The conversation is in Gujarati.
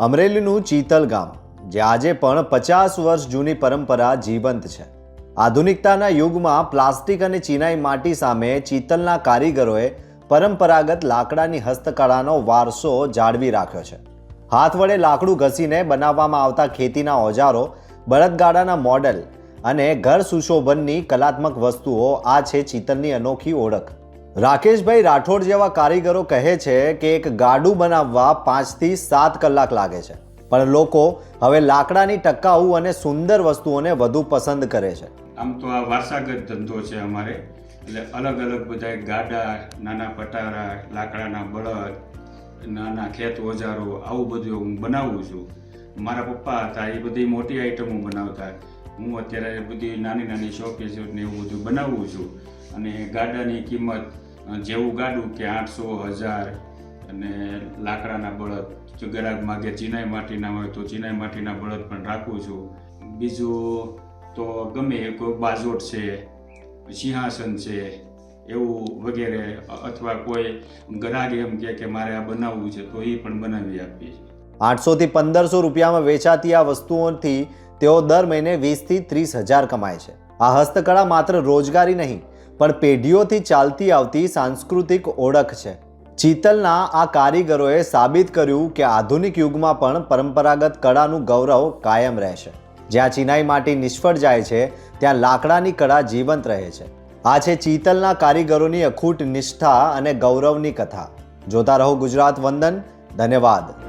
અમરેલીનું ચીતલ ગામ, જે આજે પણ પચાસ વર્ષ જૂની પરંપરા જીવંત છે. આધુનિકતાના યુગમાં પ્લાસ્ટિક અને ચિનાઈ માટી સામે ચીતલના કારીગરોએ પરંપરાગત લાકડાની હસ્તકળાનો વારસો જાળવી રાખ્યો છે. હાથ વડે લાકડું ઘસીને બનાવવામાં આવતા ખેતીના ઓજારો, બળદગાડાના મોડેલ અને ઘર સુશોભનની કલાત્મક વસ્તુઓ આ છે ચીતલની અનોખી ઓળખ. રાકેશભાઈ રાઠોડ જેવા કારીગરો કહે છે કે એક ગાડું બનાવવા પાંચથી સાત કલાક લાગે છે. પણ લોકો હવે લાકડાની ટકાઉ અને સુંદર વસ્તુઓને વધુ પસંદ કરે છે. આમ તો આ વારસાગત ધંધો છે અમારે. એટલે અલગ અલગ બધા ગાડા, નાના પટારા, લાકડાના બળદ, નાના ખેત ઓજારો, આવું બધું હું બનાવું છું. મારા પપ્પા હતા, એ બધી મોટી આઈટમો બનાવતા. હું અત્યારે બધી નાની નાની શોકેસ ને એવું બધું બનાવું છું. અને ગાડાની કિંમત જેવું ગાડું કે આઠસો, હજાર અને લાકડાના બળદ. જો ગરાગ માગે ચિનાઈ માટીના હોય તો ચિનાઈ માટીના બળદ પણ રાખું છું. બીજું તો ગમે કોઈ બાજોટ છે, સિંહાસન છે, એવું વગેરે, અથવા કોઈ ગરાગ એમ કે મારે આ બનાવવું છે, તો એ પણ બનાવી આપીએ છીએ. આઠસોથી પંદરસો રૂપિયામાં વેચાતી આ વસ્તુઓથી તેઓ દર મહિને વીસથી ત્રીસ હજાર કમાય છે. આ હસ્તકળા માત્ર રોજગારી નહીં પણ પેઢીઓથી ચાલતી આવતી સાંસ્કૃતિક ઓળખ છે. ચીતલના આ કારીગરોએ સાબિત કર્યું કે આધુનિક યુગમાં પણ પરંપરાગત કળાનું ગૌરવ કાયમ રહેશે. જ્યાં ચિનાઈ માટી નિષ્ફળ જાય છે, ત્યાં લાકડાની કળા જીવંત રહે છે. આ છે ચીતલના કારીગરોની અખૂટ નિષ્ઠા અને ગૌરવની કથા. જોતા રહો ગુજરાત વંદન. ધન્યવાદ.